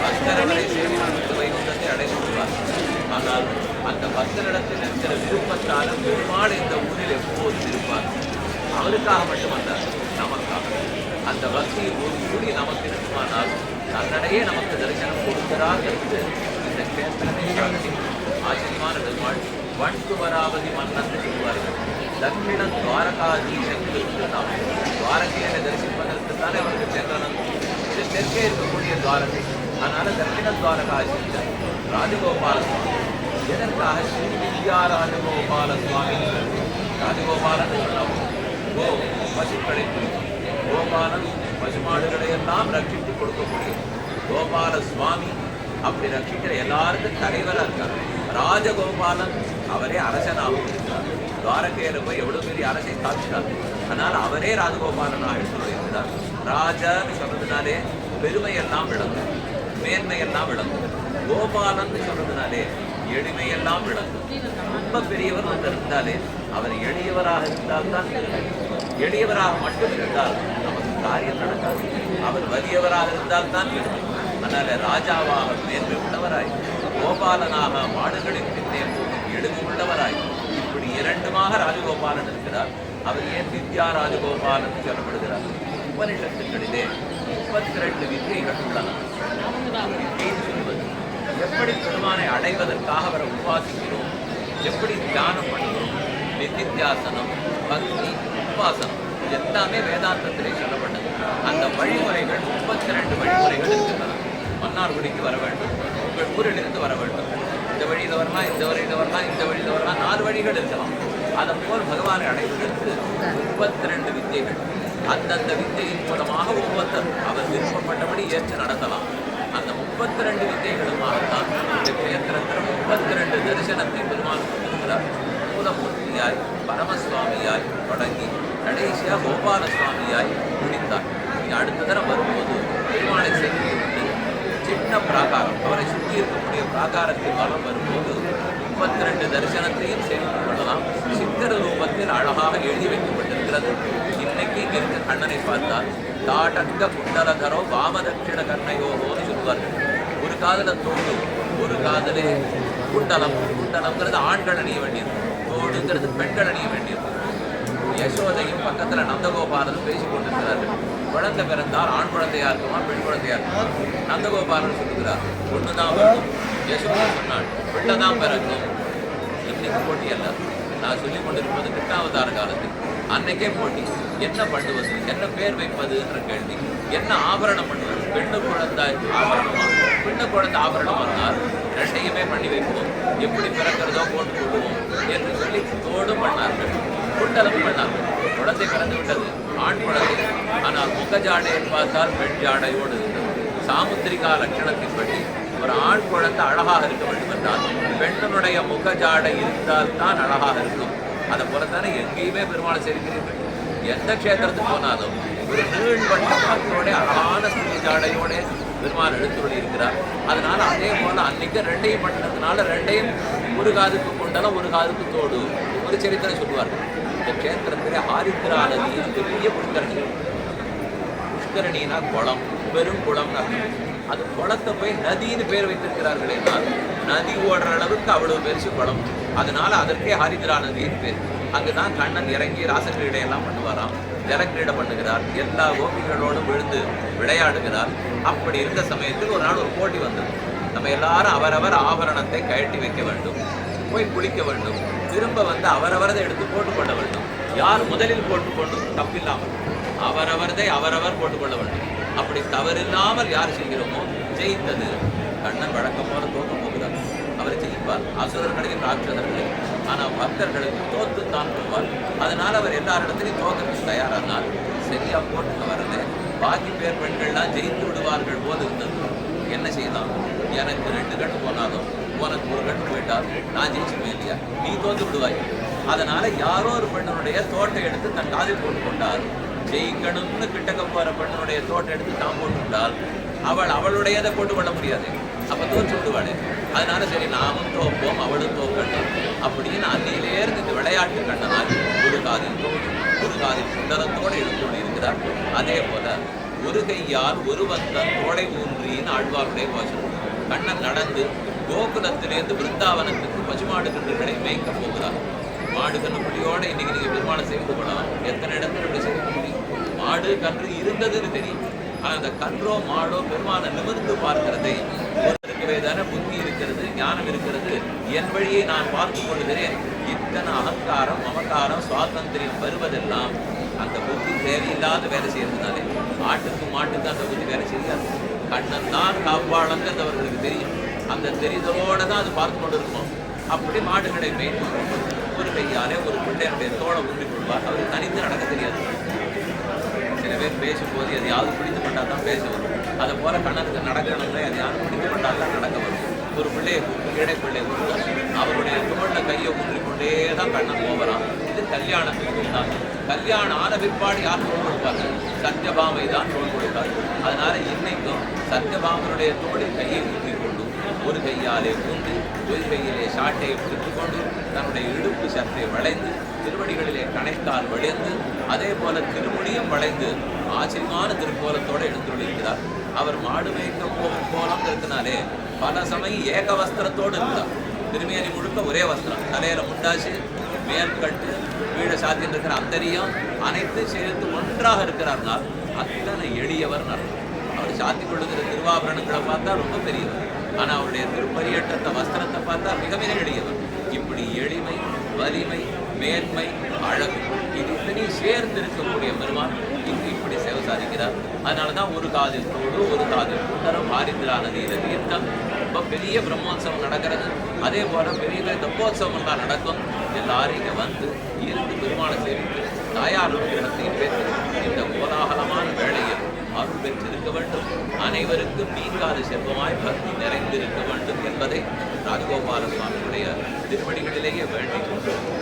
பக்தரவரை சேவித்து வைகுந்தத்தை அடைந்து ஆனால் அந்த பக்தரிடத்தில் இருக்கிற விருப்பத்தால பெருமாள் இந்த ஊரில் எப்போதும் இருப்பார் அவருக்காக மட்டும் நமக்காக அந்த பக்தியை ஒரு கூடி நமக்கு இருக்குமானால் தன்னடையே நமக்கு தரிசனம் கொடுக்கிறார் என்று இந்த கேத்திரத்தை காட்டி ஆச்சரியமான பெருமாள் வண்டு வராவதி சொல்வார்கள் தட்சிண துவாரகாதீசனுக்கு நாம் துவாரகையை தரிசிப்பதற்கு தானே அவருக்கு சென்றனம் இது தெற்கே இருக்கக்கூடிய துவாரகை. அதனால தட்சிண துவாரகாதீசன் ராஜகோபால சுவாமி எதற்காக ஸ்ரீ வித்யா ராஜகோபால சுவாமி ராஜகோபாலன் சொன்னோம் கோ பசுக்களை குறிக்கும் கோபாலன் பசுமாடுகளை எல்லாம் ரட்சித்து கொடுக்கக்கூடிய கோபால சுவாமி அப்படி ரட்சிக்கிற எல்லாருக்கும் தலைவராக இருக்கார். ராஜகோபாலன் அவரே அரசனாகவும் இருக்கிறார் துவாரகையில் போய் எவ்வளவு பெரிய அரசை காமிச்சார். அதனால் அவரே ராஜகோபாலனாக எடுத்து இருக்கிறார். ராஜான்னு சொல்றதுனாலே பெருமையெல்லாம் விளங்கும். மேன்மையெல்லாம் விளங்கும். கோபாலன்னு சொல்றதுனாலே எளிமையெல்லாம் விளங்கும். ரொம்ப பெரியவர் வந்து இருந்தாலே அவர் எளியவராக இருந்தால் தான் எளியவராக மட்டும் இருந்தால் நமக்கு காரியம் நடக்காது. அவர் வலியவராக இருந்தால் தான் பெருமை அதனால ராஜாவாக மேன்மை உள்ளவராய் கோபாலனாக மாடுகளின் பின்னே போகும் எளிமை உள்ளவராய் இப்படி இரண்டுமாக ராஜகோபாலன் இருக்கிறார். அவர் ஏன் வித்யா ராஜகோபாலன் சொல்லப்படுகிறார்? உபனிஷத்துக்களிலே முப்பத்தி ரெண்டு வித்தைகள் உள்ளன சொல்வது எப்படி பெருமானை அடைவதற்காக அவரை உபாசிக்கிறோம் எப்படி தியானம் பண்ணுகிறோம் நிதித்தியாசனம் பக்தி உபாசனம் எல்லாமே வேதாந்தத்திலே சொல்லப்பட்டது அந்த வழிமுறைகள் முப்பத்தி ரெண்டு வழிமுறைகள் இருக்கின்றன மன்னார்குடிக்கு வர வேண்டும் உங்கள் ஊரிலிருந்து வர வேண்டும் இந்த வழியில் வரலாம் இந்த வழியில் வரலாம் இந்த வழியில் வரலாம் நாலு வழிகள் இருக்கலாம் அதன் போல் பகவானை அடைவதற்கு முப்பத்தி ரெண்டு வித்தைகள் அந்தந்த வித்தையின் மூலமாக ஒவ்வொருத்தர் அவர் விருப்பப்பட்டபடி ஏற்று நடத்தலாம் அந்த முப்பத்தி ரெண்டு வித்தைகளுமாகத்தான் இந்த கேத்திரத்தில் முப்பத்தி ரெண்டு தரிசனத்தை பெருமாள் கொடுக்கிறார். மூலமூர்த்தியாய் பரமசுவாமியாய் தொடங்கி கடைசியாக கோபால சுவாமியாய் முடித்தார் இனி அடுத்த தரம் வரும்போது பெருமாளை சென்று விட்டு சின்ன பிராகாரம் அவரை சுற்றி இருக்கக்கூடிய பிராகாரத்தின் வளம் வரும்போது முப்பத்தி ரெண்டு தரிசனத்தையும் சேமித்துக் கொள்ளலாம். சித்திர ரூபத்தில் அழகாக எழுதி வைக்கப்பட்டிருக்கிறது இன்னைக்கு கண்ணனை பார்த்தால் தாடங்க குண்டலதரோ வாமதட்சிண கண்ணையோகோன்னு சொல்லுவார்கள் ஒரு காதல தோடு ஒரு காதலே குண்டலம். குண்டலம்ங்கிறது ஆண்கள் அணிய வேண்டியிருக்கும் தோடுங்கிறது பெண்கள் அணிய வேண்டியிருக்கும் யசோதையும் பக்கத்துல நந்தகோபாலனும் பேசிக் கொண்டிருக்கிறார்கள். குழந்தை பிறந்தால் ஆண் குழந்தையா இருக்குமா பெண் குழந்தையா இருக்குமா? நந்தகோபாலன் சொல்லுகிறார் ஒண்ணுதான் வரணும் யசோதா சொன்னாள் பிள்ளைதான் பிறக்கும். இன்னைக்கு போட்டி அல்ல நான் சொல்லிக் கொண்டிருப்பது கிருஷ்ணாவதார காலத்தில். அன்னைக்கே போட்டி. என்ன பண்ணுவது? என்ன பேர் வைப்பது என்ற கேள்வி. என்ன ஆபரணம் பண்ணுவது? பெண்ணு குழந்தை ஆபரணமா? பெண்ணு குழந்தை ஆபரணம் வந்தால் ரெண்டையுமே பண்ணி வைப்போம். எப்படி பிறக்கிறதோ போட்டு கொள்வோம் என்று சொல்லி தோடு பண்ணார்கள். குண்டலம் பண்ணார்கள். குழந்தை பிறந்து விட்டது. ஆண் குழந்தை. ஆனால் முக ஜாடையை பார்த்தால் பெண் ஜாடையோடு இருந்தது. சாமுத்திரிகா லட்சணத்தின்படி ஒரு ஆண் குழந்தை அழகாக இருக்க வேண்டும் என்றால் பெண்ணினுடைய முக ஜாடை இருந்தால் தான் அழகாக இருக்கும். அதை போலத்தானே எங்கேயுமே பெருமாளை சேர்க்கிறீர்கள் எந்த க்ஷேத்திரத்துக்கு போனாலும் ஒரு நீள்வட்ட முகத்தோட அழகான ஸ்திரீ ஜாடையோட பெருமாள் எடுத்துள்ளி இருக்கிறார். அதனால அதே போல அன்னைக்கு ரெண்டையும் பண்ணினதுனால ரெண்டையும் ஒரு காதுக்கு கொண்டாலும் ஒரு காதுக்கு தோடு ஒரு சரித்திரம் சொல்லுவார்கள். இந்த கஷேத்திரத்திலே ஆரித்திரா நதி பெரிய புஷ்கரணி. புஷ்கரணினா குளம் பெரும் குளம்னு அது குளத்தை போய் நதின்னு பேர் வைத்திருக்கிறார்களே நான் நதி ஓடுற அளவுக்கு அவ்வளவு பெருசு குளம் அதனால அதற்கே ஹரிதிரா நதின்னு பேர் அங்குதான் கண்ணன் இறங்கி ராசக்கிரீடை எல்லாம் பண்ணுவாராம். ஜலக்கிரீடை பண்ணுகிறார். எல்லா கோபிகளோடும் விழுந்து விளையாடுகிறார். அப்படி இருந்த சமயத்தில் ஒரு நாள் ஒரு போட்டி வந்தது. நம்ம எல்லாரும் அவரவர் ஆபரணத்தை கழட்டி வைக்க வேண்டும். போய் குளிக்க வேண்டும். திரும்ப வந்து அவரவரதை எடுத்து போட்டுக்கொள்ள வேண்டும். யார் முதலில் போட்டுக்கொண்டும் தப்பில்லாமல். அவரவரதை அவரவர் போட்டுக்கொள்ள வேண்டும். அப்படி தவறில்லாமல் யார் செய்கிறோமோ ஜெயித்தது கண்ணன் வழக்கம் போல தோக்க போகிறார் அவர் ஜெயிப்பார் அசுரர்களையும் ராட்சதர்களையும் ஆனால் பக்தர்களுக்கு தோத்து தான் போவார் அதனால் அவர் எல்லாரிடத்திலையும் தோக்கத்துக்கு தயாரானார் சரியா போட்டுக்க வரல பாக்கி பேர் பெண்கள்லாம் ஜெயித்து விடுவார்கள் போது இருந்தது. என்ன செய்யலாம் எனக்கு ரெண்டு கட்டு போனாலும் உனக்கு ஒரு கட்டு போயிட்டால் நான் ஜெயிச்சுக்குவேன் இல்லையா நீ தோந்து விடுவாய். அதனால யாரோ ஒரு பெண்ணனுடைய தோட்டை எடுத்து தன் காதில் போட்டு கொண்டார் ஜெயிக்கணும்னு கிட்டக்க போற பெண்ணனுடைய தோட்டை எடுத்து தான் போட்டு விட்டால் அவள் அவளுடையதை போட்டு பண்ண முடியாது. அப்போ தோற்று விடுவாளே. அதனால சரி நாமும் தோப்போம் அவளும் தோக்கட்டும். அப்படின்னு அன்னையிலேருந்து இந்த விளையாட்டு கண்ணனால் ஒரு காதில் ஒரு காதில் சுந்தரத்தோடு எழுந்தோடு இருக்கிறார். அதே போல ஒரு கையால் ஒருவன் தன் தோடை ஊன்றின்னு ஆழ்வாருடைய வசனம். கண்ணன் நடந்து கோகுலத்திலேருந்து பிருந்தாவனத்துக்கு பசுமாடு கன்றுகளை மேய்க்க போகிறார். மாடு கன்றுக்குட்டியோட இன்னைக்கு நீங்கள் பெருமாளை செய்து போகலாம். எத்தனை இடத்துல இப்படி செய்ய முடியும்? மாடு கன்று இருந்ததுன்னு தெரியும். அந்த கன்றோ மாடோ பெருமான நிமிர்ந்து பார்க்கிறதை. ஒருவருக்கவே தானே புத்தி இருக்கிறது ஞானம் இருக்கிறது. என் வழியை நான் பார்த்து கொள்கிறேன். இத்தனை அகங்காரம் மமக்காரம் சுவாதந்திரியம் வருவதெல்லாம் அந்த புத்தி தேவையில்லாத வேலை செய்யறதுனாலே. ஆட்டுக்கு மாட்டுக்கு அந்த புத்தி வேலை செய்யாது. கண்ணன் தான் காப்பாளங்கிறது அவர்களுக்கு தெரியும். அந்த தெரிதலோட தான் அது பார்த்து கொண்டு இருக்கும் அப்படி மாடுகளை மேய்த்து ஒரு கையாலே ஒரு பிள்ளையனுடைய தோலை ஊன்றி கொள்வார் அவருக்கு தனித்து நடக்க தெரியாது. பேர் பேசும்போது அது யாரும் பிடித்து பண்ணால் தான் பேச வரும். அதை போல கணக்கு நடக்கணும்னா அது யாரும் பிடித்து பண்ணால் தான் நடக்க வரும். ஒரு பிள்ளையை கூப்பிட்டு கிடை பிள்ளை கூப்பிட்டு அவருடைய தோளில் கையை ஊன்றி கொண்டே தான் கண்ணன் போகிறான். இது கல்யாணத்துக்கு தான் கல்யாணம் ஆன பிற்பாடு யார் தோல் கொடுப்பாங்க சத்யபாமை தான் தோல் கொடுத்தார். அதனால இன்னைக்கும் சத்யபாமனுடைய தோளில் கையை ஊன்றி கொண்டு ஒரு கையாலே ஊன்றி ஒரு சாட்டையை பிடித்துக் கொண்டு தன்னுடைய இடுப்பு சற்றை வளைந்து திருவடிகளிலே கணைக்கால் வளைந்து அதே போல திருமுடியும் வளைந்து ஆச்சரியமான திருக்கோலத்தோடு எடுத்துள்ளிருக்கிறார் அவர் மாடு மேய்க்க போகும் கோலம் இருக்கிறனாலே பல சமயம் ஏக வஸ்திரத்தோடு இருந்தார். திருமேனி முழுக்க ஒரே வஸ்திரம். தலையில முண்டாசு மேற்கட்டு கீழே சாத்தின்னு இருக்கிற அந்தரியம் அனைத்து சேர்த்து ஒன்றாக இருக்கிறார்னால் அத்தனை எளியவர் அவர் சாத்தி கொள்ளுகிற திருவாபரணங்களை பார்த்தா ரொம்ப பெரியவர். ஆனால் அவருடைய திருப்பரியட்டத்தை வஸ்திரத்தை பார்த்தா மிக மிக எளியவர். இப்படி எளிமை வலிமை மேன்மை அழகு இது இத்தனையும் சேர்ந்து இருக்கக்கூடிய பெருமான் இங்கு இப்படி சேவை சாதிக்கிறார். அதனால தான் ஒரு காதில் தோடு ஒரு காதில் கூட்டரம் ஆரிந்திரா நதியில தீர்த்தம். ரொம்ப பெரிய பிரம்மோத்சவம் நடக்கிறது. அதே போல் பெரிய பெரிய தப்போத்சவம்லாம் நடக்கும். எல்லாரும் இங்கே வந்து இருந்து பெருமாளை சேவித்து தாயார் அனுகிரகத்தையும் பெற்று இந்த கோலாகலமான வேலை வேண்டும். அனைவருக்கும் நீங்காது செல்வமாய் பக்தி நிறைந்திருக்க வேண்டும் என்பதை ராஜகோபால சுவாமியுடைய திருப்படிகளிலேயே வேண்டிக் கொண்டு